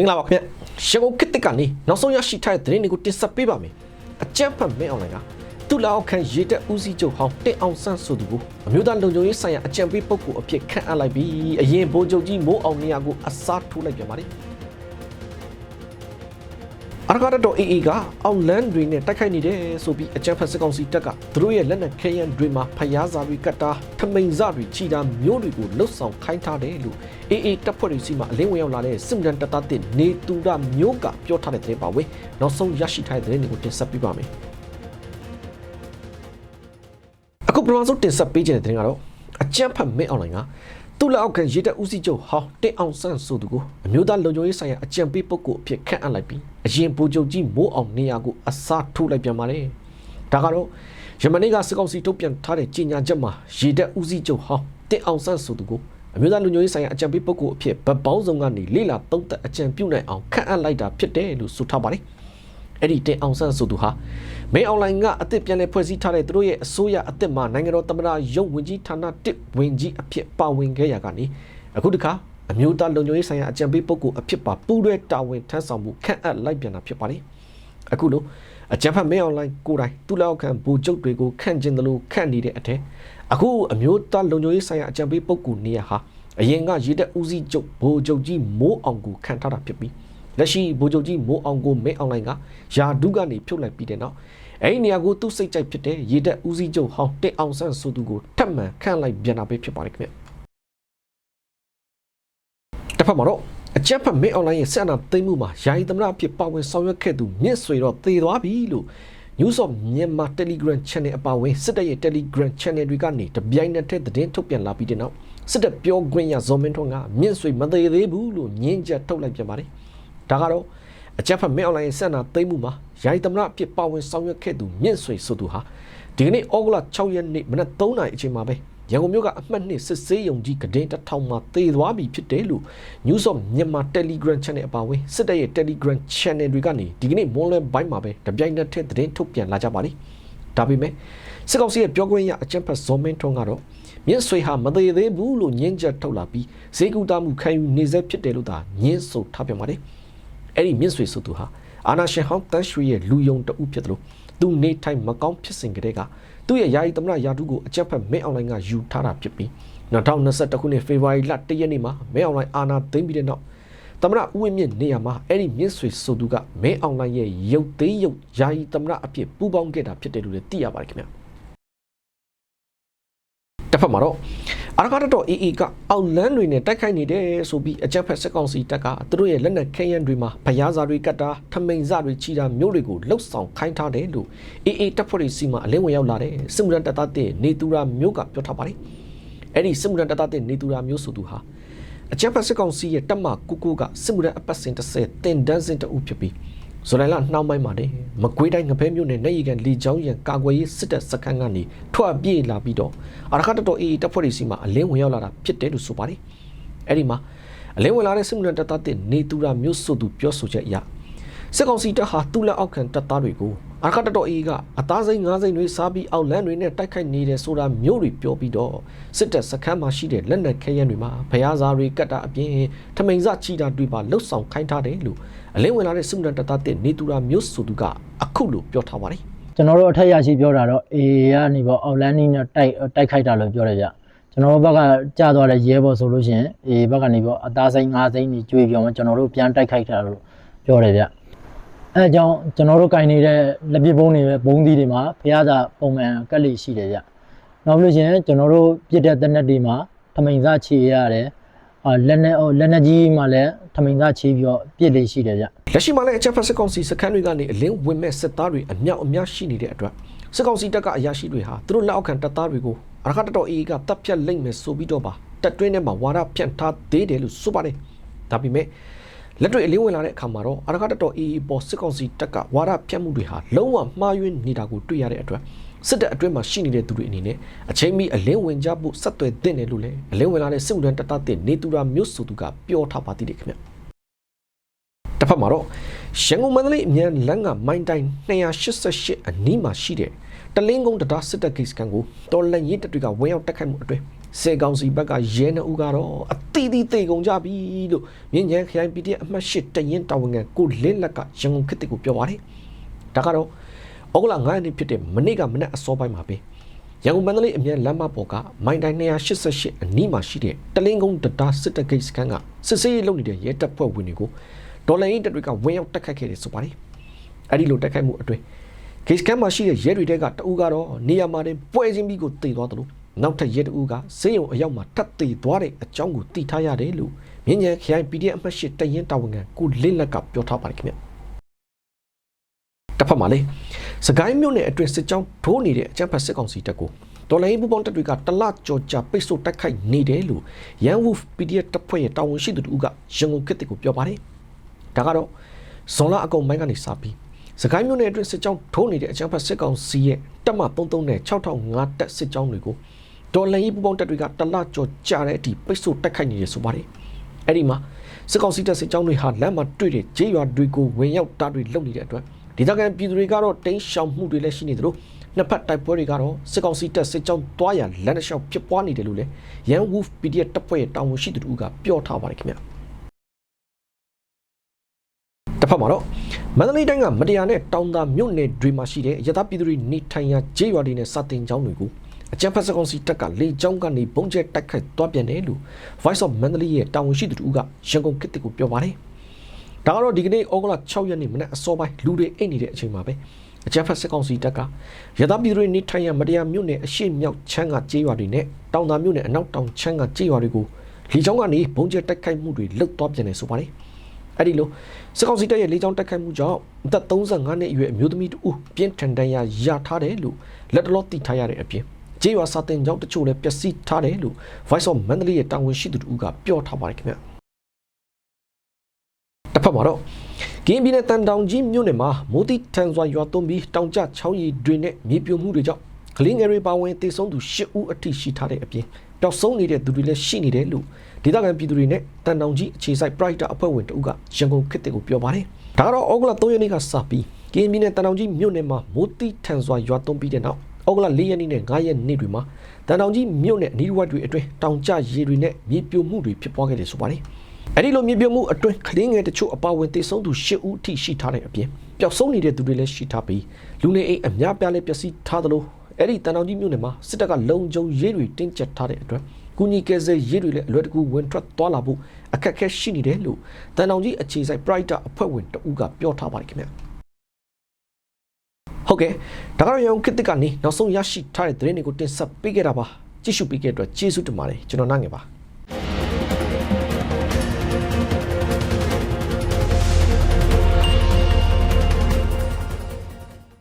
မင်္ဂလာပါခင်ဗျရန်ကုန်ခေတ်တစ်ကနေနောက်ဆုံးရရှိထားတဲ့သတင်းတွေကိုတင်ဆက်ပေးပါမယ်အကြမ်းဖက်မင်းအွန်လိုင်းကသူ့လက်အောက်ခံရေတက်ဦးစီးချုပ်ဟောင်းတင်အောင်ဆန်းဆိုသူကိုအမျိုးသားလုံခြုံရေးဆိုင်ရာအကြံပေးပုဂ္ဂိုလ်အဖြစ်ခန့်အပ်လိုက်ပြီးအရင်ဗိုလ်ချုပ်ကြီးမိုးအောင်နေရာကိုအစားထိုးလိုက်ပြန်ပါတယ် အရကားတော် AA ကအောက်လန်တွေနဲ့တိုက်ခိုက်နေတယ်ဆိုပြီးအကြမ်းဖက်စစ်ကောင်စီတပ်ကသူတို့ရဲ့လက်နက်ခဲယမ်းတွေမှာဖျားစာတွေကတ်တာထမိန်စတွေချီတာမျိုးတွေကိုလှုပ်ဆောင်ခိုင်းထားတယ်လို့ AA တပ်ဖွဲ့တွေစီမှာအလင်းဝင်ရောက်လာတဲ့စစ်မှန်တပ်သားတဲ့နေတူရမျိုးကပြောထားတဲ့တဲ့ပါဝင်နောက်ဆုံးရရှိထားတဲ့တဲ့တွေကိုတင်ဆက်ပေးပါမယ်အခုပထမဆုံးတင်ဆက်ပေးခြင်းတဲ့တဲ့ကတော့အကြမ်းဖက်မင်းအွန်လိုင်းကသူ့လက်အောက်ခံရေတပ်ဦးစီးချုပ်ဟောင်းတင်အောင်ဆန်းဆိုသူကိုအမျိုးသားလုံခြုံရေးဆိုင်ရာအကြံပေးပုဂ္ဂိုလ်အဖြစ်ခန့်အပ်လိုက်ပြီး အရင်ဗိုလ်ချုပ်ကြီးမိုးအောင်နေရာကိုအစားထိုးလိုက်ပြန်ပါတယ်ဒါကတော့ယမနေ့ကစစ်ကောင်စီထုတ်ပြန်ထားတဲ့ကြေညာချက်မှာရေတပ်ဦးစီးချုပ်ဟောင်းတင်အောင်ဆန်းဆိုသူကိုအမျိုးသားလူမျိုးရေးဆိုင်ရာအကြံပေးပုဂ္ဂိုလ်အဖြစ်ဗတ်ပေါင်းဆောင်ကနေလေလာသုံးသက်အကြံပြုနိုင်အောင်ခန့်အပ်လိုက်တာဖြစ်တယ်လို့ဆိုထားပါတယ်။အဲ့ဒီတင်အောင်ဆန်းဆိုသူဟာမင်းအွန်လိုင်းကအသစ်ပြန်လည်ဖွဲ့စည်းထားတဲ့သူတို့ရဲ့အစိုးရအသစ်မှာနိုင်ငံတော်သမ္မတရုံးဝင်ကြီးဌာနတစ်ဝင်ကြီးအဖြစ်ပါဝင်ခဲ့ရကနေအခုတခါ အမျိုးသားလုံခြုံရေးဆိုင်ရာအကြံပေးပုဂ္ဂိုလ်အဖြစ်ပါပူးရဲတာဝန်ထမ်းဆောင်မှုခန့်အပ်လိုက်ပြန်တာဖြစ်ပါတယ်။အခုလိုအကြံဖတ်မင်းအွန်လိုင်းကိုယ်တိုင်သူ့လက်အောက်ခံဘူကျုပ်တွေကိုခန့်ကျင်တယ်လို့ခန့်နေတဲ့အထက်အခုအမျိုးသားလုံခြုံရေးဆိုင်ရာအကြံပေးပုဂ္ဂိုလ်နေရာဟာအရင်ကရေတက်ဦးစီးချုပ်ဘိုလ်ချုပ်ကြီးမိုးအောင်ကိုခန့်ထားတာဖြစ်ပြီးလက်ရှိဘိုလ်ချုပ်ကြီးမိုးအောင်ကိုမင်းအွန်လိုင်းကယာဒုကနေဖြုတ်လိုက်ပြီးတဲ့နောက်အဲ့ဒီနေရာကိုသူ့စိတ်ကြိုက်ဖြစ်တဲ့ရေတက်ဦးစီးချုပ်ဟောင်းတက်အောင်ဆန်းဆိုသူကိုထပ်မံခန့်လိုက်ပြန်တာပဲဖြစ်ပါတယ်ခင်ဗျတစ်ဖ က်မှာတော့အကြက်ဖက်မင်းအွန်လိုင်းရဲ့ဆက်အနာသိမ်းမှုမှာယာယီသမရအဖြစ်ပါဝင်ဆောင်ရွက်ခဲ့သူမြင့်ဆွေတော့သေသွားပြီလို့ News of Myanmar Telegram Channel အပါအဝင်စစ်တပ်ရဲ့ Telegram Channel တွေကနေတပြိုင်နက်တည်းသတင်းထုတ်ပြန်လာပြီးတဲ့နောက်စစ်တပ်ပြောခွင့်ရဇော်မင်းထွန်းကမြင့်ဆွေမသေးသေးဘူးလို့ညင်းချက်ထုတ်လိုက်ပြန်ပါတယ်။ဒါကတော့အကြက်ဖက်မင်းအွန်လိုင်းဆက်အနာသိမ်းမှုမှာယာယီသမရအဖြစ်ပါဝင်ဆောင်ရွက်ခဲ့သူမြင့်ဆွေဆိုသူဟာဒီကနေ့ဩဂုတ်လ6ရက်နေ့မနက်3နာရီအချိန်မှာပဲ ရန်ကုန်မြို့ကအမှတ်နှစ်စစ်ဆေးရုံကြီးကဒင်းတစ်ထောင်မှာသေသွားပြီဖြစ်တယ်လို့ News of Myanmar Telegram Channel အပါအဝင်စစ်တပ်ရဲ့ Telegram Channel တွေကနေဒီကနေ့မွန်းလွဲပိုင်းမှာပဲတပြိုင်နက်တည်းသတင်းထုတ်ပြန်လာကြပါလိမ့်ဒါပေမဲ့စစ်ကောင်စီရဲ့ပြောခွင့်ရအကြံဖတ်ဇော်မင်းထွန်းကတော့မြင့်ဆွေဟာမသေးသေးဘူးလို့ညင်းချက်ထုတ်လာပြီးဈေးကူတာမှုခံယူနေစေဖြစ်တယ်လို့သာညင်းဆိုထားပြန်ပါတယ်အဲ့ဒီမြင့်ဆွေဆိုသူဟာအာနာရှင်ဟောင်းတန်းရွှေရဲ့လူယုံတအုပ်ဖြစ်တယ်လို့သူနေထိုင်မကောင်းဖြစ်စဉ်ကတည်းက သူ့ရဲ့ယာယီသမရယာတုကိုအကြက်ဖက်မင်းအွန်လိုင်းကယူထားတာဖြစ်ပြီး2021ခုနှစ်ဖေဖော်ဝါရီလ1ရက်နေ့မှာမင်းအွန်လိုင်းအာနာသိမ်းပြီးတဲ့နောက်သမရဦးဝင်းမြင့်နေရာမှာအဲ့ဒီမြင့်ဆွေဆိုသူကမင်းအွန်လိုင်းရဲ့ရုပ်သိမ်းရုပ်ယာယီသမရအဖြစ်ပူးပေါင်းခဲ့တာဖြစ်တယ်လို့လည်းသိရပါတယ်ခင်ဗျာတစ်ဖက်မှာတော့ အရကားတော် AA ကအောက်လန်းတွေနဲ့တိုက်ခိုက်နေတယ်ဆိုပြီးအကြက်ဖက်စစ်ကောင်စီတပ်ကသူတို့ရဲ့လက်နက်ခဲယမ်းတွေမှာဖျားစာတွေကတ်တာထမိန်စတွေချီတာမျိုးတွေကိုလှုပ်ဆောင်ခိုင်းထားတယ်လို့ AA တပ်ဖွဲ့တွေစီမှာအလင်းဝင်ရောက်လာတဲ့စစ်မှုထမ်းတပ်သားတဲ့နေသူရာမျိုးကပြောထားပါတယ်အဲ့ဒီစစ်မှုထမ်းတပ်သားတဲ့နေသူရာမျိုးဆိုသူဟာအကြက်ဖက်စစ်ကောင်စီရဲ့တပ်မကူကူကစစ်မှုထမ်းအပတ်စဉ်30တင်ဒန်းစင်တအုပ်ဖြစ်ပြီး ဇူလိုင်လနှောင်းပိုင်းမှာတည်းမကွေးတိုင်းငဖဲမြို့နယ်နေရီကန်လီချောင်းရံကာကွယ်ရေးစစ်တပ်စခန်းကနေထွက်ပြေးလာပြီးတော့အရခတ်တော်အေးတပ်ဖွဲ့တွေစီမှာအလင်းဝင်ရောက်လာတာဖြစ်တယ်လို့ဆိုပါတယ်အဲ့ဒီမှာအလင်းဝင်လာတဲ့စစ်မှုထမ်းတပ်သားတဲ့နေသူရာမျိုးဆိုသူပြောဆိုချက်အရစစ်ကောင်စီတပ်ဟာသူ့လက်အောက်ခံတပ်သားတွေကို အရခတ်တော်အေးကအသားစိမ်းငါးစိမ်းတွေစားပြီးအောက်လန်းတွေနဲ့တိုက်ခိုက်နေတယ်ဆိုတာမျိုးတွေပြောပြီးတော့စစ်တပ်စခန်းမှာရှိတဲ့လက်နက်ခဲယမ်းတွေမှာဖျားစာတွေကတ်တာအပြင်ထမိန်စချီတာတွေပါလှုပ်ဆောင်ခိုင်းထားတယ်လို့အလင်းဝင်လာတဲ့စစ်မှုထမ်းတပ်သားတဲ့နေသူရာမျိုးဆိုသူကအခုလိုပြောထားပါတယ်ကျွန်တော်တို့အထက်ရရှိပြောတာတော့ A ကနေပေါ့အောက်လန်းနီးနဲ့တိုက်တိုက်ခိုက်တာလို့ပြောတယ်ဗျကျွန်တော်တို့ဘက်ကကြာသွားတဲ့ရဲဘော်ဆိုလို့ရှိရင် A ဘက်ကနေပေါ့အသားစိမ်း၅စိမ်းကြီးကျွေးပြောင်းကျွန်တော်တို့ပြန်တိုက်ခိုက်တာလို့ပြောတယ်ဗျ အဲအကြောင်းကျွန်တော်တို့ကင်နေတဲ့လက်ပစ်ဘုံတွေပဲဘုံသီးတွေမှာဖះသာပုံမှန်ကက်လိရှိတယ်ဗျနောက်ပြီးလို့ရှိရင်ကျွန်တော်တို့ပြစ်တဲ့တနက်တွေမှာထမိန်စားချေရတယ်အာလက်နဲ့လက်နဲ့ကြီးမှလည်းထမိန်စားချေပြီးတော့ပြစ်လေးရှိတယ်ဗျလက်ရှိမှာလည်းအချက်ဖက်စစ်ကောင်စီစခန်းတွေကနေအလင်းဝင်မဲ့စစ်သားတွေအမြောက်အများရှိနေတဲ့အတွက်စစ်ကောင်စီတပ်ကအရာရှိတွေဟာသူတို့လက်အောက်ခံတပ်သားတွေကိုအရခတ်တော်အေးကတပ်ဖြတ်လိမ့်မယ်ဆိုပြီးတော့ပါတပ်တွင်းထဲမှာဝါဒဖြန့်ထားသေးတယ်လို့ဆိုပါတယ်ဒါပေမဲ့ လက်တွေအလင်းဝင်လာတဲ့အခါမှာတော့အရခတ်တော်အေးပေါ်စစ်ကောင်စီတပ်ကဝါဒဖြန့်မှုတွေဟာလုံးဝမှားယွင်းနေတာကိုတွေ့ရတဲ့အတွက်စစ်တပ်အတွင်းမှာရှိနေတဲ့သူတွေအနေနဲ့အချိန်မီအလင်းဝင်ကြဖို့ဆက်သွယ်သင့်တယ်လို့လည်းအလင်းဝင်လာတဲ့စစ်မှုထမ်းတပ်သားတွေနေသူရာမျိုးဆိုသူကပြောထားပါသေးတယ်ခင်ဗျတစ်ဖက်မှာတော့ရန်ကုန်မန္တလေးအမြန်လမ်းကမိုင်းတိုင်း288အနီးမှာရှိတဲ့တလင်းကုန်းတံတားစစ်တပ်ကိစ္စကန်ကိုတော်လန်ရေးတပ်တွေကဝင်ရောက်တက်ခိုက်မှုအတွင်း စေကောင်စီဘက်ကရဲနှဦးကတော့အတီးတီးသိကုန်ကြပြီလို့မြင်းညံခရိုင် PDF အမှတ်၈တရင်တာဝန်ခံကိုလင်းလက်ကရန်ကုန်ခေတ်ကိုပြောပါတယ်ဒါကတော့ဩဂလ9ရက်နေ့ဖြစ်တဲ့မနေ့ကမနေ့အစောပိုင်းမှာပဲရန်ကုန်မန္တလေးအမြန်လမ်းမပေါ်ကမိုင်တိုင်း288အနီးမှာရှိတဲ့တလင်းကုန်းတံတားစစ်တပ်ကိစ္စကန်ကစစ်စေးလုပ်နေတဲ့ရဲတပ်ဖွဲ့ဝင်တွေကိုဒေါ်လာရင်းတပ်တွေကဝင်ရောက်တက်ခတ်ခဲ့တယ်ဆိုပါတယ်အဲ့ဒီလိုတက်ခိုက်မှုအတွင်းကေစကန်မှာရှိတဲ့ရဲတွေတဲကတအူးကတော့နေရာမှာတင်ပွဲချင်းပြီးကိုတည်သွားတယ်လို့ နောက်ထပ်ရဲတအူးကဈေးရုံအရောက်မှာထပ်တည်သွားတဲ့အကြောင်းကိုသိထားရတယ်လို့မြင်းညံခရိုင် PDF အမှတ်၈တရင်တာဝန်ခံကိုလင်းလက်ကပြောထားပါတယ်ခင်ဗျတစ်ဖက်မှာလေစကိုင်းမြို့နယ်အတွင်းစစ်ကြောင်းထိုးနေတဲ့အကြမ်းဖက်စစ်ကောင်စီတပ်ကိုတော်လိုင်းပူပေါင်းတပ်တွေကတလကြော်ကြပိတ်ဆို့တိုက်ခိုက်နေတယ်လို့ရန်ဝူ PDF တပ်ဖွဲ့ရဲ့တာဝန်ရှိသူတို့ကရန်ကုန်ခေတ်ကိုပြောပါတယ်ဒါကတော့ဇွန်လအကုန်ပိုင်းကနေစပြီးစကိုင်းမြို့နယ်အတွင်းစစ်ကြောင်းထိုးနေတဲ့အကြမ်းဖက်စစ်ကောင်စီရဲ့တပ်မ33နဲ့6005တပ်စစ်ကြောင်းတွေကို ဒေါ်လန်ရေးပူပေါင်းတပ်တွေကတလကြော်ကြတဲ့အထိပိတ်ဆို့တိုက်ခိုက်နေရဆိုပါတယ်။အဲ့ဒီမှာစစ်ကောင်စီတပ်စစ်ကြောင်းတွေဟာလမ်းမှာတွေ့တဲ့ဂျေးရွာတွေကိုဝင်ရောက်တားတွေလုပ်နေတဲ့အတွက်ဒေသခံပြည်သူတွေကတော့တင်းရှောင်မှုတွေလည်းရှိနေသလိုနှစ်ဖက်တိုက်ပွဲတွေကတော့စစ်ကောင်စီတပ်စစ်ကြောင်းတွားရလမ်းတစ်လျှောက်ဖြစ်ပွားနေတယ်လို့လည်းရန် Wolf PDF တပ်ဖွဲ့ရဲ့တာဝန်ရှိသူတို့ကပြောထားပါတယ်ခင်ဗျာ။တစ်ဖက်မှာတော့မန္တလေးတိုင်းကမတရားနဲ့တောင်သာမြို့နယ်တွေမှာရှိတဲ့ရသပြည်သူတွေနေထိုင်ရာဂျေးရွာတွေနဲ့စတင်ကျောင်းတွေကို အကြံဖက်စကောင်စီတပ်ကလေကျောင်းကနေပုံကျဲတိုက်ခိုက်သွားပြန်တယ်လို့ Voice of Mandalay ရဲ့တာဝန်ရှိသူတို့ကရန်ကုန်ခေတ်ကိုပြောပါတယ်။ဒါကတော့ဒီကနေ့ဩဂုတ်လ6ရက်နေ့မနက်အစောပိုင်းလူတွေအိတ်နေတဲ့အချိန်မှာပဲအကြံဖက်စကောင်စီတပ်ကရသပြည်သူတွေနေထိုင်ရာမတရားမြို့နယ်အရှိမြောက်ချမ်းကဂျေးရွာတွေနဲ့တောင်သာမြို့နယ်အနောက်တောင်ချမ်းကဂျေးရွာတွေကိုလေကျောင်းကနေပုံကျဲတိုက်ခိုက်မှုတွေလုပ်သွားပြန်တယ်ဆိုပါတယ်။အဲ့ဒီလိုစစ်ကောင်စီတပ်ရဲ့လေကြောင်းတိုက်ခိုက်မှုကြောင့်အသက်35နှစ်အရွယ်အမျိုးသမီးတဦးပြင်းထန်ဒဏ်ရာရထားတယ်လို့လက်တလောသိထားရတဲ့အပြင် ကျေးရွာစာတင်ကြောင်းတချို့လည်းပျက်စီးထားတယ်လို့ Voice of Mandalay ရဲ့တာဝန်ရှိသူတို့ကပြောထားပါတယ်ခင်ဗျတစ်ဖက်မှာတော့ကင်းပြည်နယ်တန်တောင်ကြီးမြို့နယ်မှာမိုးတိထန်စွာရွာသွန်းပြီးတောင်ကျချောင်းရည်တွေနဲ့မြေပြိုမှုတွေကြောင့်ကလင်းငယ်တွေပါဝင်တည်ဆုံးသူ၈ဦးအထိရှိထားတဲ့အပြင်ပျောက်ဆုံးနေတဲ့သူတွေလည်းရှိနေတယ်လို့ဒေသခံပြည်သူတွေနဲ့တန်တောင်ကြီးအခြေစိုက် Pride အဖွဲ့ဝင်တဦးကရန်ကုန်ခေတ်ကိုပြောပါတယ်။ဒါကတော့ဩဂုတ်လ3ရက်နေ့ကစပြီးကင်းပြည်နယ်တန်တောင်ကြီးမြို့နယ်မှာမိုးတိထန်စွာရွာသွန်းပြီးတဲ့နောက် ဩဂုတ်လ4ရက်နေ့နဲ့5ရက်နေ့တွေမှာတန်တောင်ကြီးမြို့နယ်အနီးတစ်ဝိုက်တွေအတွင်းတောင်ကျရေတွေနဲ့မြေပြိုမှုတွေဖြစ်ပွားခဲ့တယ်ဆိုပါတယ်။အဲဒီလိုမြေပြိုမှုအတွင်းကလေးငယ်တချို့အပါအဝင်တည်ဆုံးသူ၈ဦးအထိရှိထားတဲ့အပြင်ပျောက်ဆုံးနေတဲ့သူတွေလည်းရှိထားပြီးလူနေအိမ်အများပြားလည်းပျက်စီးထားသလိုအဲ့ဒီတန်တောင်ကြီးမြို့နယ်မှာစစ်တပ်ကလုံခြုံရေးတွေတင်းကျပ်ထားတဲ့အတွက်ကုညီကဲဆဲရေးတွေလည်းအလွယ်တကူဝင်ထွက်သွားလာဖို့အခက်အခဲရှိနေတယ်လို့တန်တောင်ကြီးအခြေစိုက် Pride အဖွဲ့ဝင်တဦးကပြောထားပါတယ်ခင်ဗျာ ဟုတ်ကဲ့ဒါကတော့ရောင်ခေတ်ကနေနောက်ဆုံးရရှိထားတဲ့သတင်းတွေကိုတင်ဆက်ပေးခဲ့တာပါကြည့်ရှုပေးခဲ့တဲ့အတွက်ကျေးဇူးတင်ပါတယ်ကျွန်တော်နိုင်ငယ်ပါ